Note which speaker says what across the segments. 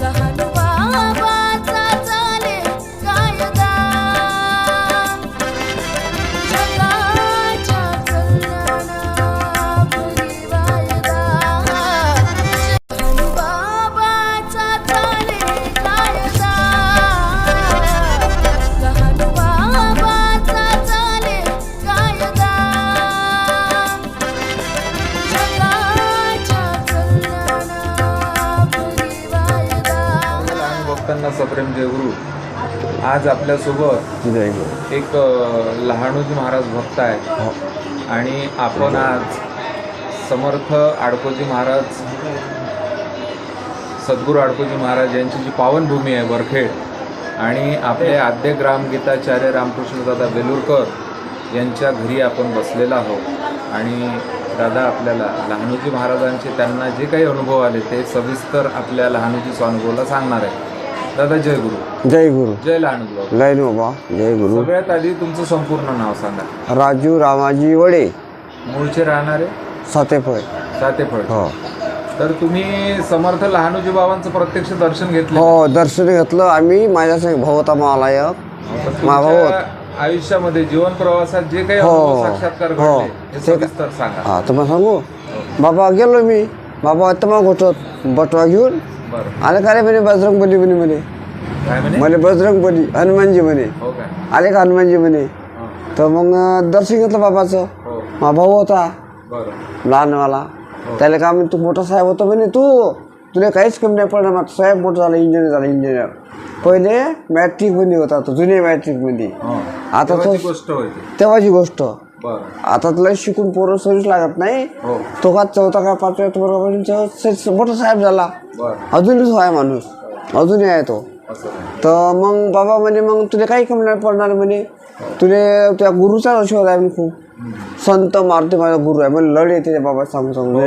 Speaker 1: लहान बाबाचा
Speaker 2: भक्तांना सप्रेम जयगुरु आज आपल्यासोबत एक लहानोजी महाराज भक्त आहेत. आणि आपण आज समर्थ आडकोजी महाराज सद्गुरू आडकोजी महाराज यांची जी पावनभूमी आहे वरखेड आणि आपले आद्य ग्रामगीताचार्य रामकृष्णदादा बेलूरकर यांच्या घरी आपण बसलेला आहोत. आणि दादा आपल्याला लहानोजी महाराजांचे त्यांना जे काही अनुभव आले ते सविस्तर आपल्या लहानोजी स्वानुभवाला सांगणार आहे. दादा जय गुरु.
Speaker 3: जय गुरु.
Speaker 2: जय लहानोजी बाबा.
Speaker 3: लय बाबा जय गुरु.
Speaker 2: सगळ्यात आधी तुमचं संपूर्ण नाव सांगा.
Speaker 3: राजू रामाजी वडे.
Speaker 2: मूळचे राहणारे?
Speaker 3: सातेफळ.
Speaker 2: सातेफळ.
Speaker 3: हो.
Speaker 2: तर तुम्ही समर्थ लहानोजी बाबांचं प्रत्यक्ष दर्शन घेतलं
Speaker 3: हो दर्शन घेतलं. आम्ही माझ्या संग भाऊ होता मला एक
Speaker 2: तुमच्या आयुष्यामध्ये जीवन प्रवासात जे काही
Speaker 3: हो.
Speaker 2: अनुभव साक्षात्कार
Speaker 3: हो.
Speaker 2: घडले सविस्तर सांगा.
Speaker 3: हा तुम्हाला सांगू? बाबा गेलो मी. बाबा तमाक होतो. बटवा घेऊन आले का रे म्हणे बजरंग बली म्हणे? म्हणे
Speaker 2: म्हणे?
Speaker 3: म्हणे बजरंग बली हनुमानजी म्हणे.
Speaker 2: हो
Speaker 3: आले का हनुमानजी म्हणे?
Speaker 2: हा.
Speaker 3: तर मग दर्शन घेतलं बाबाचं.
Speaker 2: हो.
Speaker 3: मा भाऊ होता.
Speaker 2: बरं.
Speaker 3: लहानवाला. त्याला का म्हणे तू मोठा साहेब होता म्हणे तू. तुला काहीच कमी नाही पडणार मग साहेब मोठं झाला इंजिनियर झाला इंजिनियर पहिले मॅट्रिकमध्ये होता तो जुने मॅट्रिकमध्ये
Speaker 2: हो.
Speaker 3: आता तो
Speaker 2: तेव्हाची गोष्ट.
Speaker 3: आता तुला शिकून पोरं सर्विस लागत नाही.
Speaker 2: हो.
Speaker 3: तो का चौथा का पाचव्या बरोबर? मोठा साहेब झाला. तो आहे माणूस. अजूनही आहे तो. तर मग बाबा म्हणे मग तुला काही कमी नाही पडणार म्हणे? तुले त्या गुरुचा शोध आहे खूप. संत मारुती माझा गुरु आहे. म्हणजे लढ येते बाबा सांगू सांगू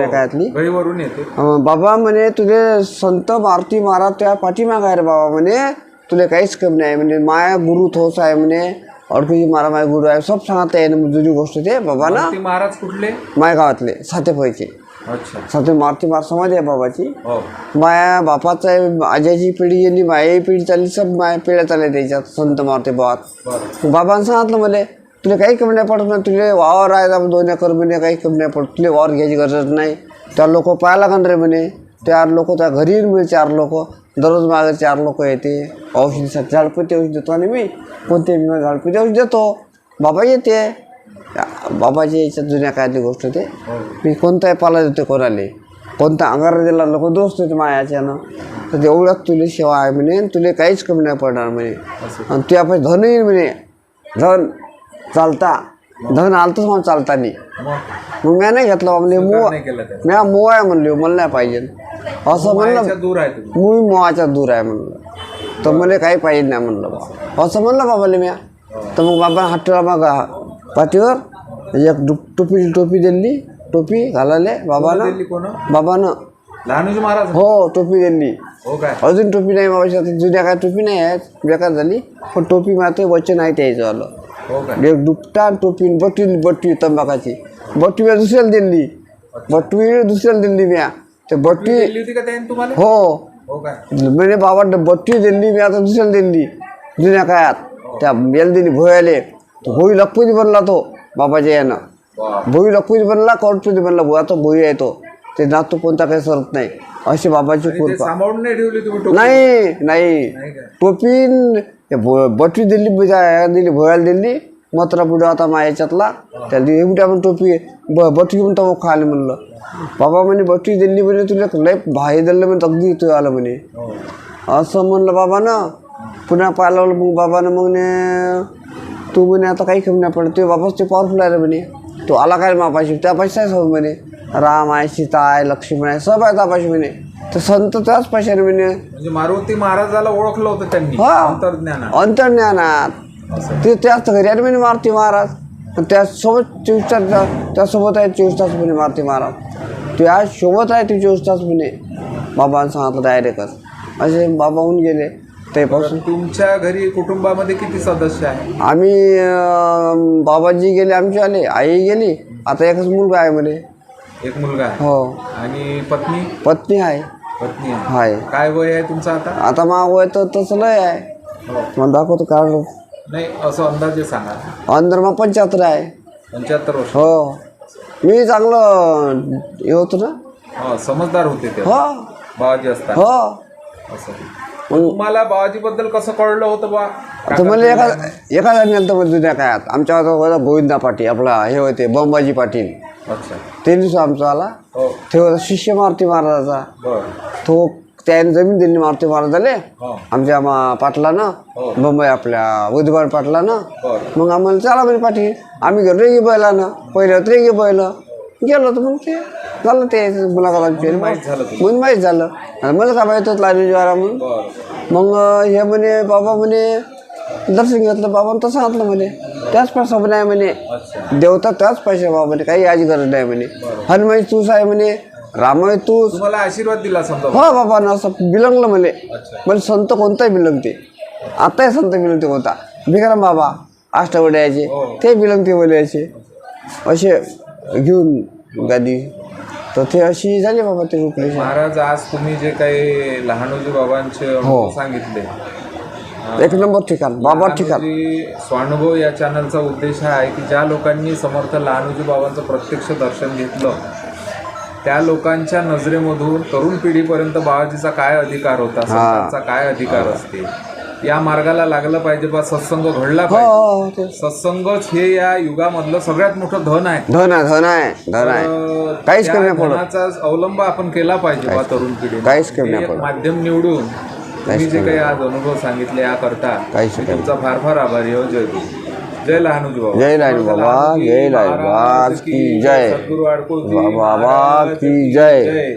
Speaker 3: अं, बाबा म्हणे तुले संत मारुती महाराज त्या पाठीमाग आहे रे बाबा म्हणे. तुला काहीच कमी नाही म्हणजे माया गुरु थोस आहे म्हणे. अडकुजी महाराज माझा गुरु आहे सब सांगत आहे ना जुनी गोष्ट ते बाबा ना।
Speaker 2: महाराज कुठले?
Speaker 3: माया गावातले सातेफळचे
Speaker 2: अच्छा।
Speaker 3: साते मारुती महाराज समाधी आहे बाबाची
Speaker 2: हो।
Speaker 3: माया बापाचा आहे, आज्याची पिढी गेली मायाही पिढी चालली सब माया पिढ्या चालल्या त्याच्यात संत मारुती बाबात। बाबांनी सांगितलं मला तुला काही कमी नाही पडत नाही तुला वावर आहे का दोन एकर म्हणे काही कमी नाही पडत तुला वावर घ्यायची गरज नाही. त्या लोक पाहायला लागण रे म्हणे चार लोक त्या घरी मिळे चार लोक. दररोज मागे चार लोक येते औषधीसाठी झाडपती औषध देतो आणि मी कोणते मी झाडपती औषध देतो. बाबा येते. बाबाची याच्यात जुन्या काळातली गोष्ट ते मी कोणताही पाला देतो कोणाला. कोणता अंगारा दिला लोक दोस्त होते मायाच्यानं तर एवढ्यात तुला सेवा आहे म्हणे तुला काहीच कमी नाही पडणार म्हणे. आणि तुझ्या पैसे धन येईल म्हणे. धन चालता. धन आलतंच म्हणून चालतानी
Speaker 2: मग
Speaker 3: मग मी नाही घेतलं बा म्हणजे मोह
Speaker 2: त्याचं
Speaker 3: मी मोह आहे म्हणले मला नाही पाहिजे. असं म्हणलं
Speaker 2: दूर आहे
Speaker 3: मी मोहाच्या दूर आहे म्हणलं. तर मला काही पाहिजे नाही म्हणलं बा असं म्हणलं बाबाले म्या तर मग बाबा हातला मग पाठीवर एक टोपी टोपी दिली टोपी घालाले बाबानं. बाबानं.
Speaker 2: लहानोजी महाराज?
Speaker 3: हो टोपी दिली.
Speaker 2: हो काय?
Speaker 3: अजून टोपी नाही हातात. जुन्या काय टोपी नाही आहे बेकार झाली. पण टोपी मात्र वचन आहे त्याचं आलं एक दुपटा आणि टोपी आणि बटवी बटवी तंबाखाची बटवी दुसऱ्याला दिली बटवी दुसऱ्याला दिली म्या ते बटवी हो म्हणजे बाबा बट्टी दिली मी आता दुसऱ्याला दिली जुन्या काळात त्या याला दिली भोयाले भोई लखपती बनला तो बाबाच्या यानं भोई लखपती बनला करोडपती बनला भोया तो भोई आहे तो ते नातू कोणता काही सरत नाही अशी बाबाची कृपा
Speaker 2: नाही?
Speaker 3: नाही नाही
Speaker 2: नाही काय
Speaker 3: टोपी न- ते भो बटवी दिली बुजा- दिली भोयाला दिली मत्रा पुढे आता माझ्याच्यातला त्याला एवढ्या पण टोपी ब बटवी पण मग खाली म्हणलं. बाबा म्हणे बटवी दिली म्हणे तुला लय भाई दिलं म्हणे अगदी तू आलं म्हणे. असं म्हणलं बाबानं. पुन्हा पाहिलं मग बाबानं मग ने तू म्हणे आता काही कमी नाही पडत. ते बाबाच ते पॉवरफुल आहे म्हणे. तो आला काय मापाशी त्या पैसा आहे म्हणे. राम आहे सीता आहे लक्ष्मण आहे सब आहे तापाशी म्हणे. तर संत त्याच पैशाने म्हणे
Speaker 2: म्हणजे मारुती महाराजाला ओळखलं होतं त्यांनी
Speaker 3: हा.
Speaker 2: अंतर्ज्ञानात.
Speaker 3: अंतर्ज्ञानात. ते त्याच घरी आले म्हणे मारुती महाराज. आणि त्यासोबत चोवीस तास त्या- त्यासोबत आहे चोवीस तास म्हणे मारुती महाराज. त्या सोबत आहे ते चोवीस तास म्हणे बाबांनी सांगितलं डायरेक्टच असे बाबा होऊन गेले. तेपासून
Speaker 2: तुमच्या घरी कुटुंबामध्ये किती सदस्य आहे?
Speaker 3: आम्ही अं, बाबाजी गेले आमचे आले आई गेली. आता एकच मुलगा आहे म्हणे.
Speaker 2: एक मुलगा आहे.
Speaker 3: हो.
Speaker 2: आणि पत्नी?
Speaker 3: पत्नी आहे.
Speaker 2: पत्नी आहे.
Speaker 3: हाय.
Speaker 2: काय वय आहे तुमचं आता?
Speaker 3: आता मा वय तर तसं लय आहे.
Speaker 2: हो.
Speaker 3: मग दाखवतो कार्ड
Speaker 2: नाही असं अंदाजे सांगा.
Speaker 3: अंदर मग पंच्याहत्तर आहे.
Speaker 2: पंच्याहत्तर वर्ष.
Speaker 3: हो. मी चांगलं हे होतो ना?
Speaker 2: हो समजदार होते ते.
Speaker 3: हो.
Speaker 2: बाबाजी असतात
Speaker 3: हो.
Speaker 2: असं. मग तुम्हाला बाबाजी बद्दल कसं कळलं होतं बा?
Speaker 3: तर मला एका एका जण तर जुन्या काळात. आमच्या होता गोविंदा पाटील आपला हे होते बंबाजी पाटील.
Speaker 2: अच्छा.
Speaker 3: ते दिवस आमचा आला.
Speaker 2: हो.
Speaker 3: ते होता शिष्य मारुती महाराजाचा. तो त्याने जमीन दिली मारुती महाराजाले.
Speaker 2: हो.
Speaker 3: आमच्या मा पाटलानं
Speaker 2: हो.
Speaker 3: मुंबई आपल्या उदबाड पाटलानं. मग आम्हाला चला म्हणे पाटील आम्ही गेलो रेगी बैलानं. पहिले रेगी बैल. गेलो तर मग ते झालं ते मुलाखत
Speaker 2: माहीत झालं तुला
Speaker 3: म्हणून माहीत झालं. आणि मला काय माहीत होतं ज्वारा म्हणून. मग हे म्हणे बाबा म्हणे दर्शन घेतलं बाबा तसं सांगितलं म्हणे. त्याच पैसा म्हणे. म्हणे देवता त्याच पैसे बाबा म्हणे काही याची गरज नाही म्हणे. हनुमाई तूच आहे म्हणे रामाई तूच
Speaker 2: तुम्हाला आशीर्वाद दिला
Speaker 3: हो बाबा ना असं बिलंगलं म्हणे. मला संत कोणताही बिलंगते. आताही संत बिलंगते होता भिकाराम बाबा अष्टवडे यायचे
Speaker 2: हो.
Speaker 3: ते बिलंगते बोलायचे असे घेऊन गादी. तर ते अशी झाली बाबा ते रुपले
Speaker 2: महाराज आज तुम्ही जे काही लहानोजी बाबांचे
Speaker 3: हो.
Speaker 2: सांगितले.
Speaker 3: एक नंबर ठिकाण बाबा ठिकाण.
Speaker 2: लहानोजी स्वानुभव या चॅनलचा उद्देश हा आहे की ज्या लोकांनी समर्थ लहानोजी बाबांचं प्रत्यक्ष दर्शन घेतलं त्या लोकांच्या नजरेमधून तरुण पिढीपर्यंत बाबाजीचा काय अधिकार होता संतांचा काय अधिकार असते? या मार्गाला लागलं पाहिजे बा सत्संग घडला
Speaker 3: हो
Speaker 2: पाहिजे.
Speaker 3: हो,
Speaker 2: सत्संगच हे या युगामधलं सगळ्यात मोठं धन आहे.
Speaker 3: धन आहे धन आहे धन आहे.
Speaker 2: तर
Speaker 3: काहीच
Speaker 2: त्या
Speaker 3: कमी नाही पडत.
Speaker 2: धनाचा अवलंब आपण केला पाहिजे बा तरुण पिढी
Speaker 3: काहीच कमी नाही पडत.
Speaker 2: माध्यम निवडून तुम्ही जे काही आज अनुभव सांगितले याकरता
Speaker 3: काहीच
Speaker 2: मी
Speaker 3: कमी
Speaker 2: तुमचा फार फार आभारी हो जय गुरु जय लहानूजी बाबा.
Speaker 3: जय लहानू बाबा, जय लहानू
Speaker 2: महाराज
Speaker 3: की जय.
Speaker 2: सद्गुरु
Speaker 3: बाबा की जय.